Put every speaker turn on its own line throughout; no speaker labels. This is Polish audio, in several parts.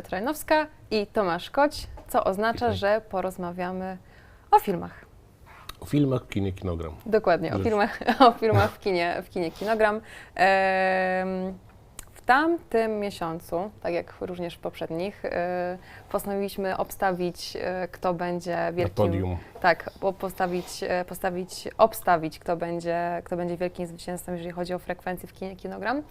Trajnowska i Tomasz Koć, co oznacza, że porozmawiamy o filmach.
O filmach w kinie Kinogram.
Dokładnie, o filmach, o filmach w, kinie, w kinie Kinogram. W tamtym miesiącu, tak jak również w poprzednich, e, postanowiliśmy obstawić, e, kto będzie
Na
wielkim...
podium.
Tak, po- postawić, e, postawić, obstawić, kto będzie, kto będzie wielkim zwycięzcą, jeżeli chodzi o frekwencję w kinie Kinogram.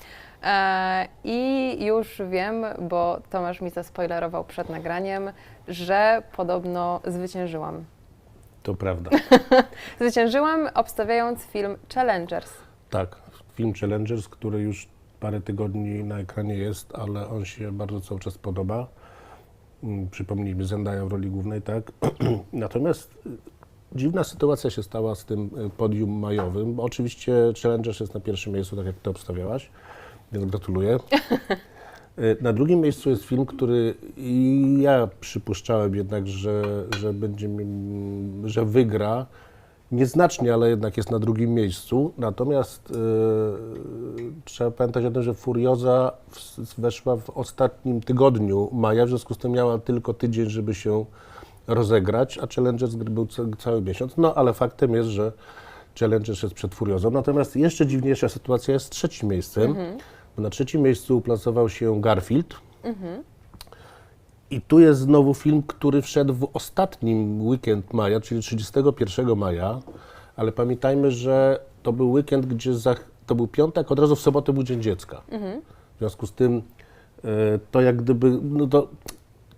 E, I już wiem, bo Tomasz mi zaspoilerował przed nagraniem, że podobno zwyciężyłam.
To prawda.
Zwyciężyłam obstawiając film Challengers.
tak, film Challengers, który już parę tygodni na ekranie jest, ale on się bardzo cały czas podoba. Mm, Przypomnijmy, Zendaya w roli głównej, tak. Natomiast y, dziwna sytuacja się stała z tym y, podium majowym, bo oczywiście Challengers jest na pierwszym miejscu, tak jak ty obstawiałaś, więc gratuluję. Y, Na drugim miejscu jest film, który i ja przypuszczałem jednak, że, że będzie, że wygra. Nieznacznie, ale jednak jest na drugim miejscu. Natomiast y, trzeba pamiętać o tym, że Furioza w, weszła w ostatnim tygodniu maja, w związku z tym miała tylko tydzień, żeby się rozegrać, a Challengers był ca- cały miesiąc. No ale faktem jest, że Challengers jest przed Furiozą. Natomiast jeszcze dziwniejsza sytuacja jest z trzecim miejscem. Bo na trzecim miejscu uplasował się Garfield. I tu jest znowu film, który wszedł w ostatnim weekend maja, czyli 31 maja, ale pamiętajmy, że to był weekend, gdzie za, to był piątek, od razu w sobotę był Dzień Dziecka. W związku z tym e, to jak gdyby, no to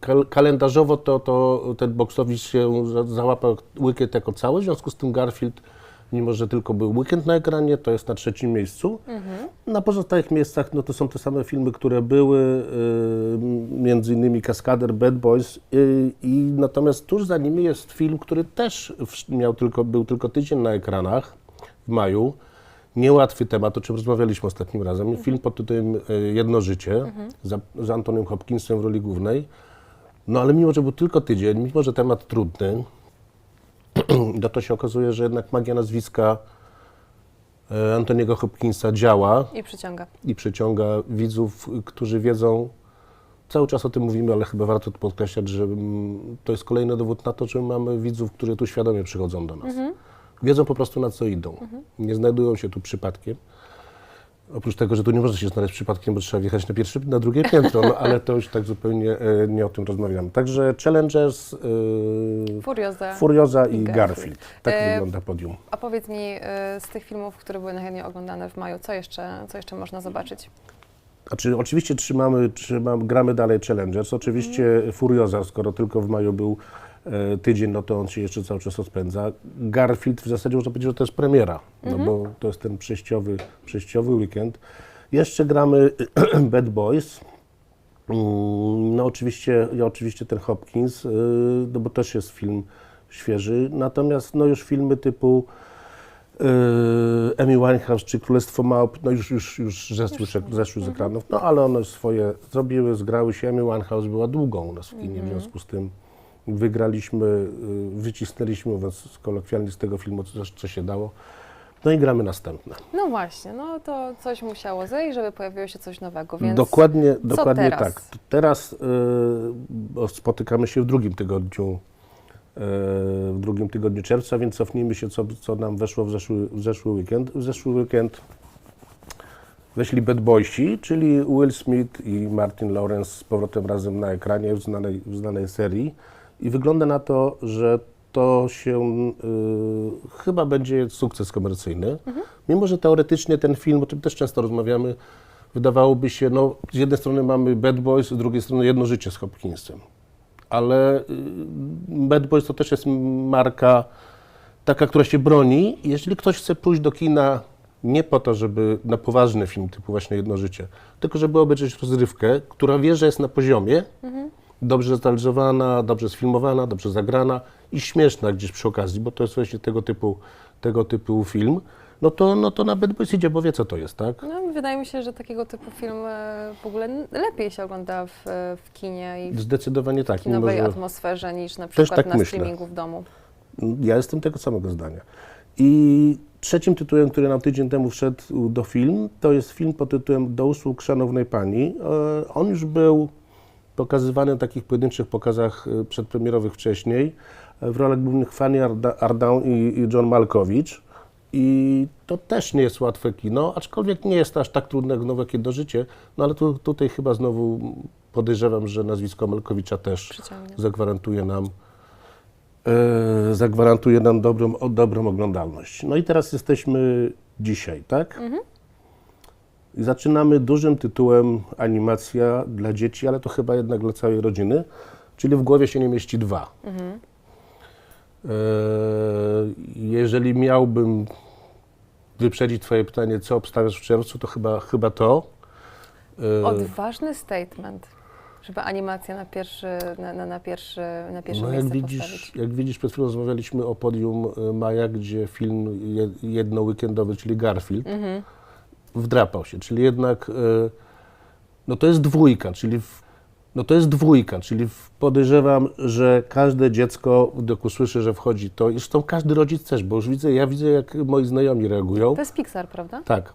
kal- kalendarzowo to, to ten office się za- załapał weekend jako cały, w związku z tym Garfield, mimo że tylko był weekend na ekranie, to jest na trzecim miejscu. Na pozostałych miejscach no to są te same filmy, które były, y, między innymi Kaskader, Bad Boys y, i natomiast tuż za nimi jest film, który też miał tylko, był tylko tydzień na ekranach w maju. Niełatwy temat, o czym rozmawialiśmy ostatnim razem. Film pod tytułem y, Jedno życie z, z Antonym Hopkinsem w roli głównej. No ale mimo, że był tylko tydzień, mimo, że temat trudny, no to się okazuje, że jednak magia nazwiska e, Antoniego Hopkinsa działa
I przyciąga.
i przyciąga widzów, którzy wiedzą, cały czas o tym mówimy, ale chyba warto to podkreślać, że mm, to jest kolejny dowód na to, że mamy widzów, którzy tu świadomie przychodzą do nas. Wiedzą po prostu na co idą. Nie znajdują się tu przypadkiem. Oprócz tego, że tu nie można się znaleźć przypadkiem, bo trzeba wjechać na pierwsze, na drugie piętro, no ale to już tak zupełnie e, nie o tym rozmawiamy. Także Challengers, e,
Furioza.
Furioza i
i
Garfield.
Garfield.
Tak
E,
wygląda podium.
A powiedz mi, y, z tych filmów, które były najchętniej oglądane w maju, co jeszcze, co jeszcze można zobaczyć?
Znaczy, oczywiście trzymamy, gramy dalej Challengers. Oczywiście Furioza, skoro tylko w maju był e, tydzień, no to on się jeszcze cały czas rozpędza. Garfield w zasadzie można powiedzieć, że to jest premiera, no bo to jest ten przejściowy, przejściowy weekend. Jeszcze gramy Bad Boys. Mm, No oczywiście, ja oczywiście ten Hopkins, y, no bo też jest film świeży. Natomiast no już filmy typu Yy, Amy Winehouse czy Królestwo Małp, no już, już, już zeszły, zeszły z ekranów, no ale one swoje zrobiły, zgrały się. Amy Winehouse była długo u nas w kinie, w związku z tym wygraliśmy, yy, wycisnęliśmy, mówiąc kolokwialnie z tego filmu, co, co się dało. No i gramy następne.
No właśnie, no to coś musiało zejść, żeby pojawiło się coś nowego, więc
dokładnie dokładnie
teraz?
tak. Teraz bo spotykamy się w drugim tygodniu, yy, w drugim tygodniu czerwca, więc cofnijmy się, co, co nam weszło w zeszły, w zeszły weekend. W zeszły weekend weszli Bad Boysi, czyli Will Smith i Martin Lawrence z powrotem razem na ekranie w znanej, w znanej serii i wygląda na to, że to się y, chyba będzie sukces komercyjny. Mimo, że teoretycznie ten film, o czym też często rozmawiamy, wydawałoby się, no z jednej strony mamy Bad Boys, z drugiej strony Jedno życie z Hopkinsem. Ale y, Bad Boys to też jest marka taka, która się broni. Jeśli ktoś chce pójść do kina nie po to, żeby na poważny film typu właśnie Jedno życie, tylko żeby obejrzeć rozrywkę, która wie, że jest na poziomie, dobrze zrealizowana, dobrze sfilmowana, dobrze zagrana i śmieszna gdzieś przy okazji, bo to jest właśnie tego typu, tego typu film, no to, no to na Bad Boys idzie, bo wie co to jest, tak?
no, wydaje mi się, że takiego typu film e, w ogóle lepiej się ogląda w, e, w kinie i w
Zdecydowanie tak. mimo
kinowej
że-
atmosferze niż na
Też
przykład
tak
na
myślę.
streamingu w domu.
Ja jestem tego samego zdania. I trzecim tytułem, który nam tydzień temu wszedł do film, to jest film pod tytułem Do usług szanownej pani. E, On już był pokazywany na takich pojedynczych pokazach y, przedpremierowych wcześniej. y, W rolach głównych Fanny Arda- Ardant i, John Malkowicz. I to też nie jest łatwe kino, aczkolwiek nie jest aż tak trudne jak nowe kiedy życie. No ale tu, tutaj chyba znowu podejrzewam, że nazwisko Malkowicza też
Przyciągnie.
zagwarantuje nam, e, zagwarantuje nam dobrą, dobrą oglądalność. No i teraz jesteśmy dzisiaj, tak? I zaczynamy dużym tytułem animacja dla dzieci, ale to chyba jednak dla całej rodziny, czyli w głowie się nie mieści dwa. E, jeżeli miałbym wyprzedzić Twoje pytanie, co obstawiasz w czerwcu, to chyba, chyba to. E,
Odważny statement, żeby animację na pierwszy, na, na, na pierwszy, na pierwsze
No jak
miejsce
widzisz,
postawić.
jak widzisz, przed chwilą rozmawialiśmy o podium e, Maja, gdzie film je- jednoweekendowy, czyli Garfield,
Mhm.
Wdrapał się, czyli jednak, e, no to jest dwójka, czyli w, no to jest dwójka, czyli podejrzewam, że każde dziecko, gdy usłyszy, że wchodzi to, i zresztą każdy rodzic też, bo już widzę, ja widzę, jak moi znajomi reagują.
To jest Pixar, prawda?
Tak.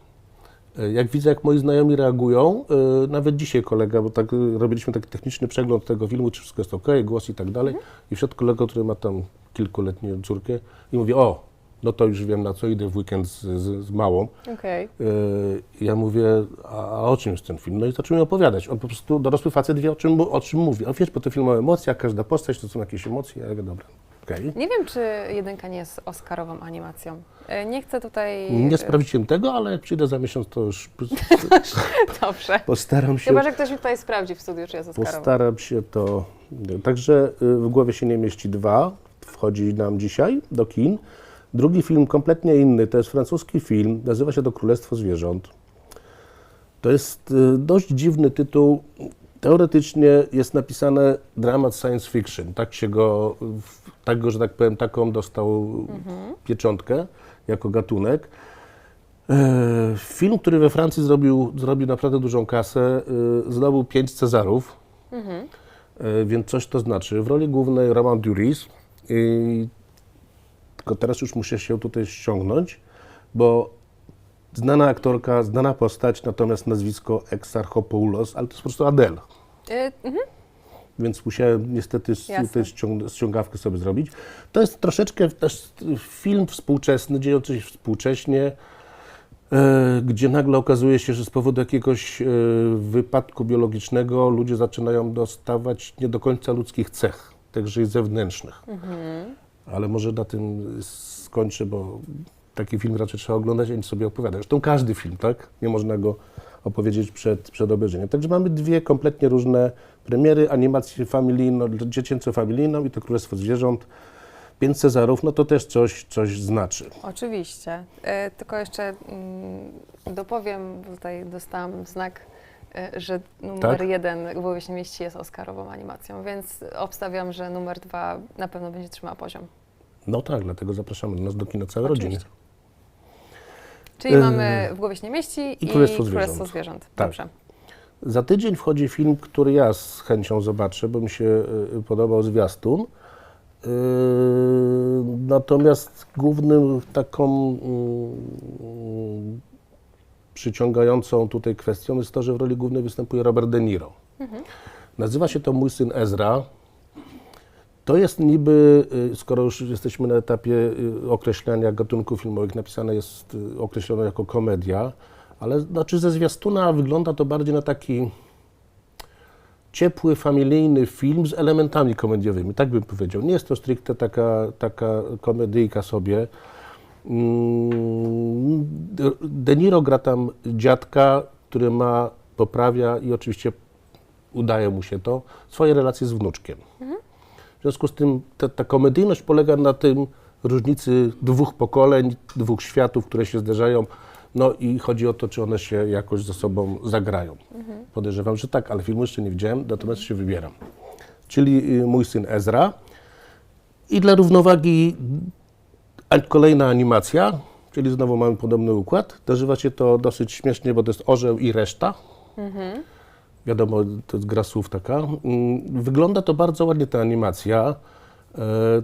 E, Jak widzę, jak moi znajomi reagują, e, nawet dzisiaj kolega, bo tak robiliśmy taki techniczny przegląd tego filmu, czy wszystko jest ok, głos i tak dalej. I wszedł kolega, który ma tam kilkuletnią córkę i mówi, o, no to już wiem na co idę w weekend z, z, z małą.
Okej.
E, Ja mówię, a, a o czym jest ten film? No i zaczął mi opowiadać. On po prostu, dorosły facet wie o czym, o czym mówi. A wiesz, bo to film o emocjach, każda postać to są jakieś emocje. Ja mówię, dobra, okej.
Nie wiem, czy jedynka nie jest Oscarową animacją. E, Nie chcę tutaj...
Nie sprawdziłem tego, ale jak przyjdę za miesiąc, to już
Dobrze.
postaram się.
Chyba, że ktoś mi tutaj sprawdzi w studiu, czy jest Oscarowa.
Postaram się to. Także y, w głowie się nie mieści dwa. Wchodzi nam dzisiaj do kin. Drugi film kompletnie inny, to jest francuski film, nazywa się to Królestwo Zwierząt. To jest y, dość dziwny tytuł. Teoretycznie jest napisane dramat science fiction. Tak się go, tak go, że tak powiem, taką dostał pieczątkę jako gatunek. E, Film, który we Francji zrobił, zrobił naprawdę dużą kasę, y, zdobył pięć Cezarów, E, więc coś to znaczy. W roli głównej Roman Duris. I tylko teraz już muszę się tutaj ściągnąć, bo znana aktorka, znana postać, natomiast nazwisko Exarchopoulos, ale to jest po prostu Adele.
E, mhm.
Więc musiałem niestety
Jasne.
tutaj ściąg- ściągawkę sobie zrobić. To jest troszeczkę też film współczesny, dziejący się współcześnie, e, gdzie nagle okazuje się, że z powodu jakiegoś e, wypadku biologicznego ludzie zaczynają dostawać nie do końca ludzkich cech, także i zewnętrznych. Ale może na tym skończę, bo taki film raczej trzeba oglądać, a nie sobie opowiadać. Zresztą każdy film, tak? Nie można go opowiedzieć przed, przed obejrzeniem. Także mamy dwie kompletnie różne premiery, animację familijną, dziecięco-familijną i to Królestwo Zwierząt. Pięć Cezarów, no to też coś, coś znaczy.
Oczywiście. E, tylko jeszcze mm, dopowiem, bo tutaj dostałam znak, że numer
Tak?
jeden w głowie mieści jest Oscarową animacją, więc obstawiam, że numer dwa na pewno będzie trzymał poziom.
No tak, dlatego zapraszamy do nas do kina całe
Oczywiście.
rodziny.
Czyli
E,
mamy w głowie się nie mieści
i Królestwo Zwierząt.
Królestwo Zwierząt.
Tak.
Dobrze.
Za tydzień wchodzi film, który ja z chęcią zobaczę, bo mi się y, podobał zwiastun. Yy, Natomiast głównym taką mm, przyciągającą tutaj kwestią jest to, że w roli głównej występuje Robert De Niro. Nazywa się to Mój syn Ezra. To jest niby, y, skoro już jesteśmy na etapie y, określania gatunków filmowych, napisane jest y, określone jako komedia, ale znaczy ze zwiastuna wygląda to bardziej na taki ciepły, familijny film z elementami komediowymi, tak bym powiedział. Nie jest to stricte taka, taka komedyjka sobie. De- Niro gra tam dziadka, który ma, poprawia i oczywiście udaje mu się to, swoje relacje z wnuczkiem. W związku z tym ta, ta komedyjność polega na tym różnicy dwóch pokoleń, dwóch światów, które się zderzają. No i chodzi o to, czy one się jakoś ze sobą zagrają. Podejrzewam, że tak, ale filmu jeszcze nie widziałem, natomiast się wybieram. Czyli y, mój syn Ezra. I dla równowagi kolejna animacja, czyli znowu mamy podobny układ. Nazywa się to dosyć śmiesznie, bo to jest orzeł i reszta. Wiadomo, to jest gra słów taka. Mm, Wygląda to bardzo ładnie ta animacja. E,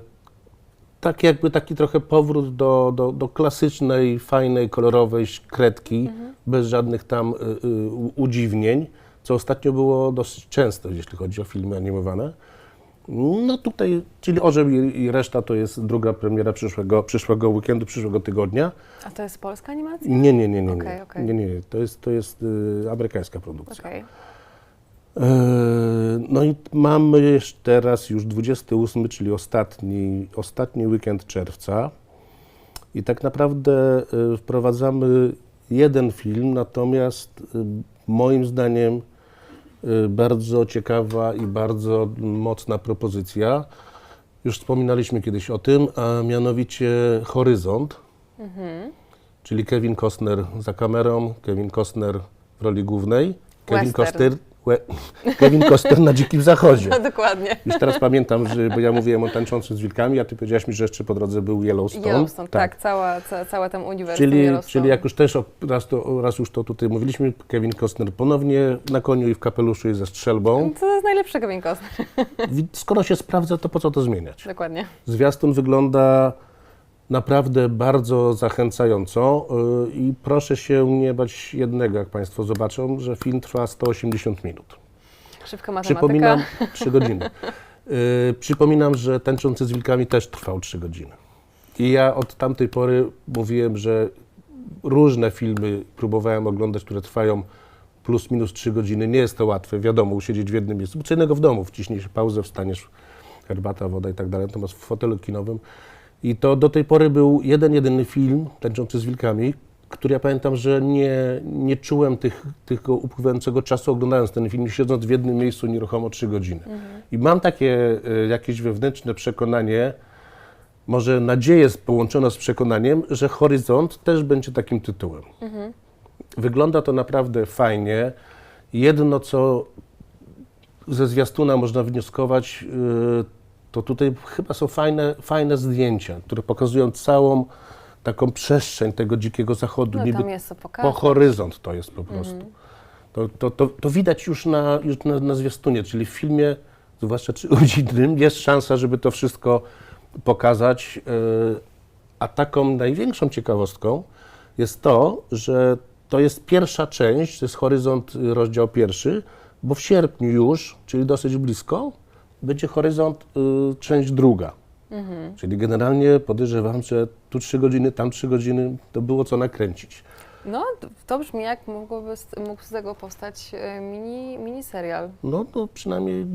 Tak jakby taki trochę powrót do, do, do klasycznej, fajnej, kolorowej kredki, bez żadnych tam y, y, udziwnień. co ostatnio było dosyć często, jeśli chodzi o filmy animowane. No tutaj, czyli Orzeł i, reszta to jest druga premiera przyszłego, przyszłego weekendu, przyszłego tygodnia.
A to jest polska animacja?
Nie, nie, nie, nie, nie.
Okej, okej.
nie, nie, nie. To jest, to jest y, amerykańska produkcja.
Okej.
E, No i mamy teraz już 28, czyli ostatni, ostatni weekend czerwca. I tak naprawdę e, wprowadzamy jeden film, natomiast e, moim zdaniem bardzo ciekawa i bardzo mocna propozycja. Już wspominaliśmy kiedyś o tym, a mianowicie Horyzont, czyli Kevin Costner za kamerą, Kevin Costner w roli głównej, Kevin
Western.
Costner, Kevin Costner na Dzikim Zachodzie.
No dokładnie.
Już teraz pamiętam, że, bo ja mówiłem o tańczącym z wilkami, a ty powiedziałaś mi, że jeszcze po drodze był Yellowstone.
Yellowstone, tak, cała, ca, całe tam uniwersum
Czyli, czyli jak już też o- raz, to, raz już to tutaj mówiliśmy, Kevin Costner ponownie na koniu i w kapeluszu i ze strzelbą.
To jest najlepszy Kevin Costner.
Skoro się sprawdza, to po co to zmieniać?
Dokładnie.
Zwiastun wygląda naprawdę bardzo zachęcająco yy, i proszę się nie bać jednego, jak Państwo zobaczą, że film trwa 180 minut.
Szybka matematyka.
Przypominam, 3 godziny. Yy, przypominam, że Tęczący z Wilkami też trwał 3 godziny. I ja od tamtej pory mówiłem, że różne filmy próbowałem oglądać, które trwają plus minus 3 godziny. Nie jest to łatwe, wiadomo, usiedzieć w jednym miejscu. Co innego w domu, wciśnij się pauzę, wstaniesz, herbata, woda i tak dalej, natomiast w fotelu kinowym. I to do tej pory był jeden, jedyny film, Tęczący z Wilkami, który ja pamiętam, że nie, nie czułem tych, tego upływającego czasu oglądając ten film, siedząc w jednym miejscu nieruchomo 3 godziny. I mam takie y, jakieś wewnętrzne przekonanie, może nadzieję połączona z przekonaniem, że Horyzont też będzie takim tytułem. Wygląda to naprawdę fajnie. Jedno, co ze zwiastuna można wnioskować, yy, to tutaj chyba są fajne, fajne zdjęcia, które pokazują całą taką przestrzeń tego dzikiego zachodu.
No
Niby po horyzont to jest po prostu. To, to, to, to widać już, na, już na, na zwiastunie, czyli w filmie, zwłaszcza trzygodzinnym, jest szansa, żeby to wszystko pokazać. yy, A taką największą ciekawostką jest to, że to jest pierwsza część, to jest Horyzont rozdział pierwszy, bo w sierpniu już, czyli dosyć blisko, będzie Horyzont y, część druga. Czyli generalnie podejrzewam, że tu trzy godziny, tam trzy godziny, to było co nakręcić.
No, to- to brzmi jak mógłby z, mógł z tego powstać e, mini, mini serial.
No, no przynajmniej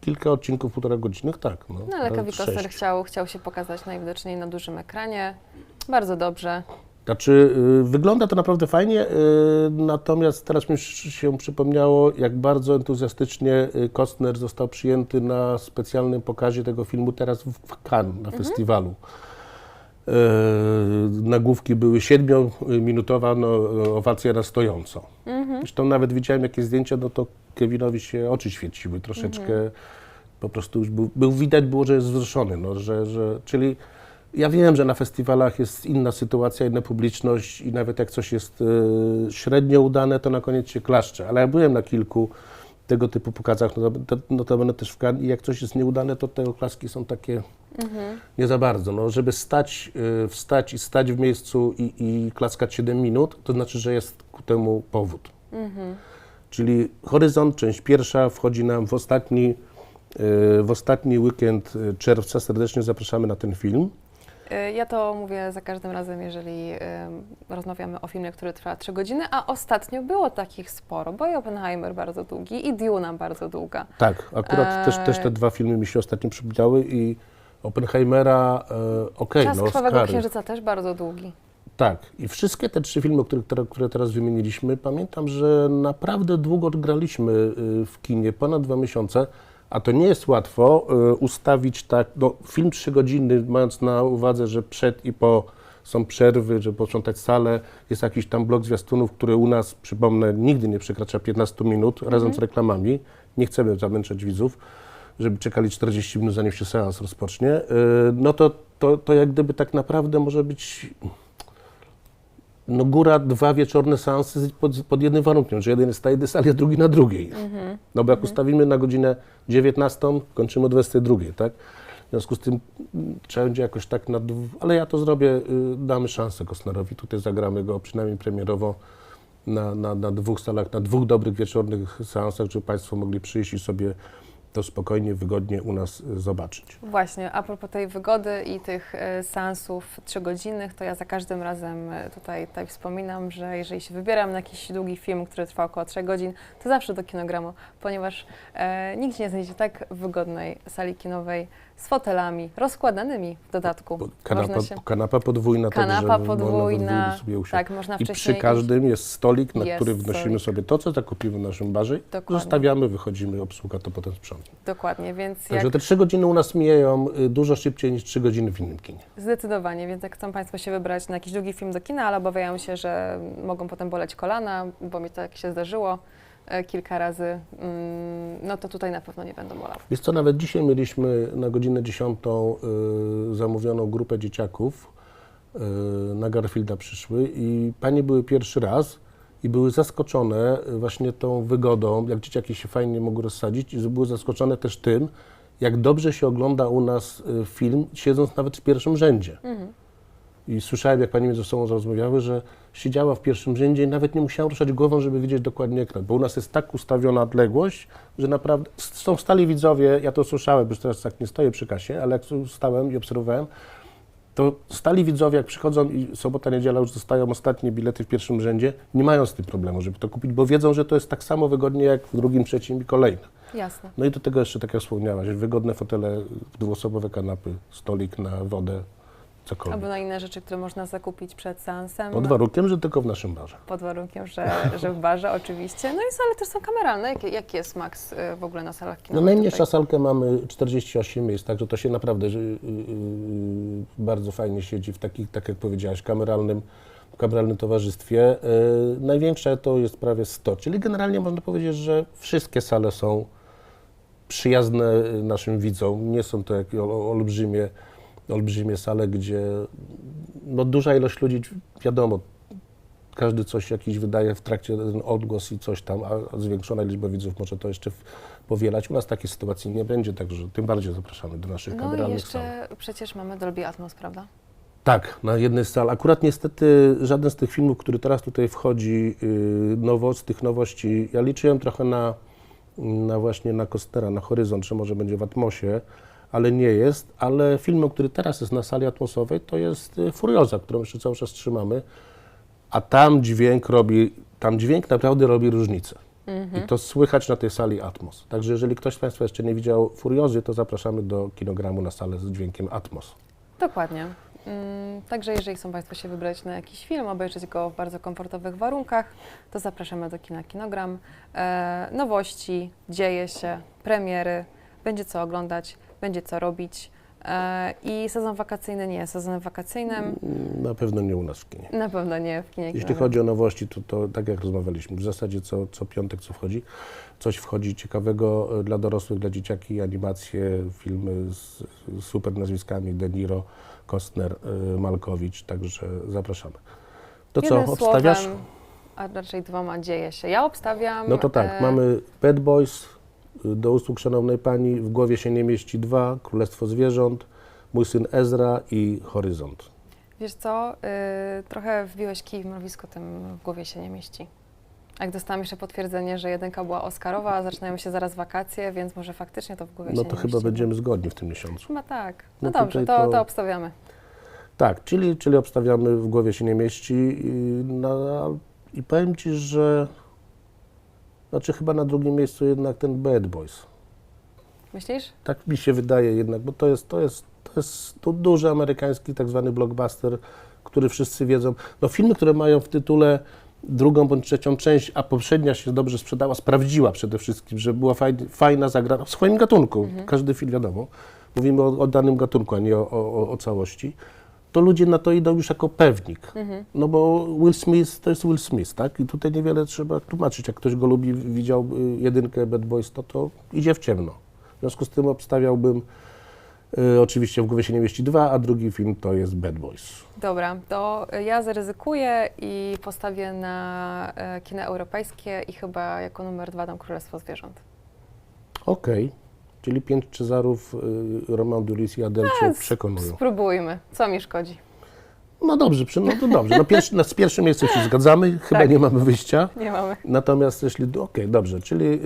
kilka odcinków, półtora godzinnych, tak. No,
No ale
sześć.
chciał, chciał się pokazać najwidoczniej na dużym ekranie. Bardzo dobrze.
Znaczy, y, wygląda to naprawdę fajnie, y, natomiast teraz mi się przypomniało, jak bardzo entuzjastycznie y, Kostner został przyjęty na specjalnym pokazie tego filmu teraz w, Cannes, na festiwalu. Y, Nagłówki były siedmiominutowa no, owacja na stojąco. Zresztą nawet widziałem jakieś zdjęcia, no to Kevinowi się oczy świeciły troszeczkę. Po prostu już był, był widać było, że jest wzruszony, no, że, że, czyli ja wiem, że na festiwalach jest inna sytuacja, inna publiczność i nawet jak coś jest e, średnio udane, to na koniec się klaszcze. Ale ja byłem na kilku tego typu pokazach, no to, no to będę też w Cannes i jak coś jest nieudane, to te oklaski są takie nie za bardzo. No, żeby stać, e, wstać i stać w miejscu i, i klaskać 7 minut, to znaczy, że jest ku temu powód. Czyli Horyzont, część pierwsza, wchodzi nam w ostatni, e, w ostatni weekend czerwca. Serdecznie zapraszamy na ten film.
E, Ja to mówię za każdym razem, jeżeli em, rozmawiamy o filmie, który trwa 3 godziny, a ostatnio było takich sporo, bo i Oppenheimer bardzo długi i Duna bardzo długa.
Tak, akurat też, też te dwa filmy mi się ostatnio przypomniały i Oppenheimera, e, okej,
Czas
no
Krwawego
Oscary.
Księżyca też bardzo długi.
Tak, i wszystkie te trzy filmy, które, które, które teraz wymieniliśmy, pamiętam, że naprawdę długo graliśmy y, w kinie, ponad dwa miesiące, a to nie jest łatwo y, ustawić tak, no film trzy godziny, mając na uwadze, że przed i po są przerwy, żeby posprzątać salę, jest jakiś tam blok zwiastunów, który u nas, przypomnę, nigdy nie przekracza 15 minut, razem z reklamami. Nie chcemy zamęczać widzów, żeby czekali 40 minut, zanim się seans rozpocznie. Y, No to, to, to jak gdyby tak naprawdę może być no góra dwa wieczorne seansy pod, pod jednym warunkiem, że jeden jest na jednej sali, a drugi na drugiej. No bo jak ustawimy na godzinę 19, kończymy o 22, tak? W związku z tym mm, trzeba będzie jakoś tak na... Ale ja to zrobię, y, damy szansę Kostnerowi, tutaj zagramy go przynajmniej premierowo na, na, na dwóch salach, na dwóch dobrych wieczornych seansach, żeby Państwo mogli przyjść i sobie to spokojnie, wygodnie u nas y, zobaczyć.
Właśnie, a propos tej wygody i tych e, seansów trzygodzinnych, to ja za każdym razem e, tutaj, tutaj wspominam, że jeżeli się wybieram na jakiś długi film, który trwa około 3 godzin, to zawsze do kinogramu, ponieważ e, nigdzie nie znajdziecie tak wygodnej sali kinowej z fotelami rozkładanymi w dodatku.
Kanapa,
Można się-
kanapa podwójna,
Kanapa
także można
podwójna,
podwójnie sobie usiąść.
Tak, można
I przy każdym jest stolik, na
Jest
który wnosimy
stolik.
sobie to, co zakupimy w naszym barze.
Dokładnie.
Zostawiamy, wychodzimy, obsługa to potem sprzątnie.
Dokładnie, więc jak...
Także te trzy godziny u nas mijają y, dużo szybciej niż trzy godziny w innym kinie.
Zdecydowanie, więc jak chcą Państwo się wybrać na jakiś długi film do kina, ale obawiają się, że mogą potem boleć kolana, bo mi tak się zdarzyło kilka razy, mm, no to tutaj na pewno nie będą bolały.
Wiesz co, nawet dzisiaj mieliśmy na godzinę 10 y, zamówioną grupę dzieciaków. Y, na Garfielda przyszły i panie były pierwszy raz i były zaskoczone y, właśnie tą wygodą, jak dzieciaki się fajnie mogły rozsadzić i były zaskoczone też tym, jak dobrze się ogląda u nas film, siedząc nawet w pierwszym rzędzie. I słyszałem, jak pani ze sobą rozmawiały, że siedziała w pierwszym rzędzie i nawet nie musiała ruszać głową, żeby widzieć dokładnie ekran, bo u nas jest tak ustawiona odległość, że naprawdę są stali widzowie, ja to słyszałem, bo już teraz tak nie stoję przy kasie, ale jak stałem i obserwowałem, to stali widzowie, jak przychodzą i sobota, niedziela już dostają ostatnie bilety w pierwszym rzędzie, nie mają z tym problemu, żeby to kupić, bo wiedzą, że to jest tak samo wygodnie jak w drugim, trzecim i kolejnym.
Jasne.
No i do tego jeszcze, tak jak wspomniałaś, wygodne fotele, dwuosobowe kanapy, stolik na wodę, cokolwiek.
Albo na inne rzeczy, które można zakupić przed seansem.
Pod warunkiem, że tylko w naszym barze.
Pod warunkiem, że, że w barze oczywiście. No i sale też są kameralne. Jaki, jaki jest maks y, w ogóle na salach
No
kinowych?
najmniejsza
tutaj?
salkę mamy 48 miejsc, także to się naprawdę y, y, y, bardzo fajnie siedzi w takich, tak jak powiedziałaś, kameralnym, kameralnym towarzystwie. Y, największa to jest prawie 100, czyli generalnie można powiedzieć, że wszystkie sale są przyjazne y, naszym widzom. Nie są to jakieś ol- olbrzymie, olbrzymie sale, gdzie no, duża ilość ludzi, wiadomo, każdy coś jakiś wydaje w trakcie ten odgłos i coś tam, a zwiększona liczba widzów może to jeszcze powielać. U nas takiej sytuacji nie będzie, także tym bardziej zapraszamy do naszych
No
kameralnych sal.
jeszcze przecież mamy Dolby Atmos, prawda?
Tak, na jednej z sal. Akurat niestety żaden z tych filmów, który teraz tutaj wchodzi, yy, nowo, z tych nowości, ja liczyłem trochę na, na właśnie na Kostera, na Horyzont, że może będzie w Atmosie, ale nie jest. Ale film, który teraz jest na sali atmosowej, to jest y, Furioza, którą jeszcze cały czas trzymamy. A tam dźwięk robi, tam dźwięk naprawdę robi różnicę. I to słychać na tej sali Atmos. Także jeżeli ktoś z Państwa jeszcze nie widział Furiozy, to zapraszamy do kinogramu na salę z dźwiękiem Atmos.
Dokładnie. Mm, Także jeżeli chcą Państwo się wybrać na jakiś film, obejrzeć go w bardzo komfortowych warunkach, to zapraszamy do kina Kinogram. E, nowości, dzieje się, premiery, będzie co oglądać, będzie co robić. E, I sezon wakacyjny nie jest sezonem wakacyjnym,
Na pewno nie u nas w kinie.
na pewno nie w kinie
Jeśli chodzi o nowości, to, to tak jak rozmawialiśmy, w zasadzie co, co piątek co wchodzi, coś wchodzi ciekawego e, dla dorosłych, dla dzieciaki, animacje, filmy z, super nazwiskami De Niro, Kostner, y, Malkowicz, także zapraszamy. To co,
Jednym
obstawiasz?
Słowem, a raczej dwoma dzieje się. Ja obstawiam.
No to tak,
e,
mamy Bad Boys, do usług szanownej pani, w głowie się nie mieści dwa, Królestwo Zwierząt, Mój syn Ezra i Horyzont.
Wiesz co, y, trochę wbiłeś kij w mrowisko, tym w głowie się nie mieści. Jak dostałam jeszcze potwierdzenie, że jedynka była Oscarowa, a zaczynają się zaraz wakacje, więc może faktycznie to w głowie
No
się
to
nie
chyba
mieści.
będziemy zgodni w tym miesiącu.
Chyba tak.
No
No, dobrze, to,
to-
to obstawiamy.
Tak, czyli, czyli obstawiamy, w głowie się nie mieści. I, na, I powiem Ci, że znaczy chyba na drugim miejscu jednak ten Bad Boys.
Myślisz?
Tak mi się wydaje jednak, bo to jest, to jest, to jest tu duży amerykański tak zwany blockbuster, który wszyscy wiedzą. No filmy, które mają w tytule drugą bądź trzecią część, a poprzednia się dobrze sprzedała, sprawdziła przede wszystkim, że była fajna, fajna zagrana w swoim gatunku. Każdy film wiadomo. Mówimy o, o danym gatunku, a nie o, o, o całości. To ludzie na to idą już jako pewnik. No bo Will Smith to jest Will Smith, tak? I tutaj niewiele trzeba tłumaczyć. Jak ktoś go lubi, widział y, jedynkę Bad Boys, to to idzie w ciemno. W związku z tym obstawiałbym, y, oczywiście w głowie się nie mieści dwa, a drugi film to jest Bad Boys.
Dobra, to ja zaryzykuję i postawię na e, kino europejskie i chyba jako numer dwa dam Królestwo Zwierząt.
Okej, czyli pięć Cezarów, y, Roman Duris i Adelcie
A,
przekonują.
Spróbujmy, co mi szkodzi.
No dobrze, no to dobrze. No pierwszy, no z pierwszym miejscem się zgadzamy, chyba
Tak.
nie mamy wyjścia.
Nie mamy.
Natomiast jeśli, okej, dobrze, czyli yy,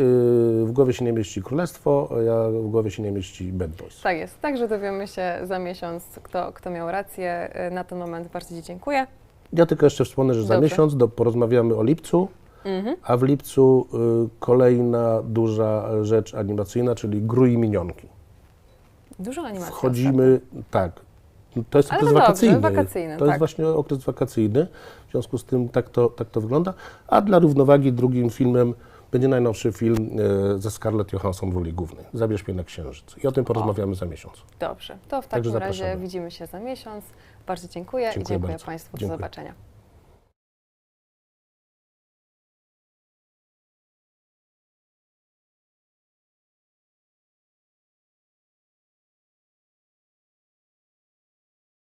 w głowie się nie mieści Królestwo, a ja w głowie się nie mieści Bad Boys.
Tak jest. Także dowiemy się za miesiąc, kto, kto miał rację. E, Na ten moment bardzo Ci dziękuję.
Ja tylko jeszcze wspomnę, że za
Dobrze.
miesiąc do, porozmawiamy o lipcu,
Mhm.
a w lipcu y, kolejna duża rzecz animacyjna, czyli Gru i Minionki.
Dużo animacji.
Wchodzimy, tak, to jest
Ale
okres
no dobrze,
wakacyjny.
wakacyjny,
to jest
tak.
właśnie okres wakacyjny, w związku z tym tak to, tak to wygląda. A dla równowagi drugim filmem będzie najnowszy film e, ze Scarlett Johansson w roli głównej, Zabierz mnie na księżyc. I o tym porozmawiamy za miesiąc.
Dobrze. To w takim razie widzimy się za miesiąc. Bardzo dziękuję, i
Dziękuję
dziękuję
bardzo.
Państwu. Do
Dziękuję.
zobaczenia.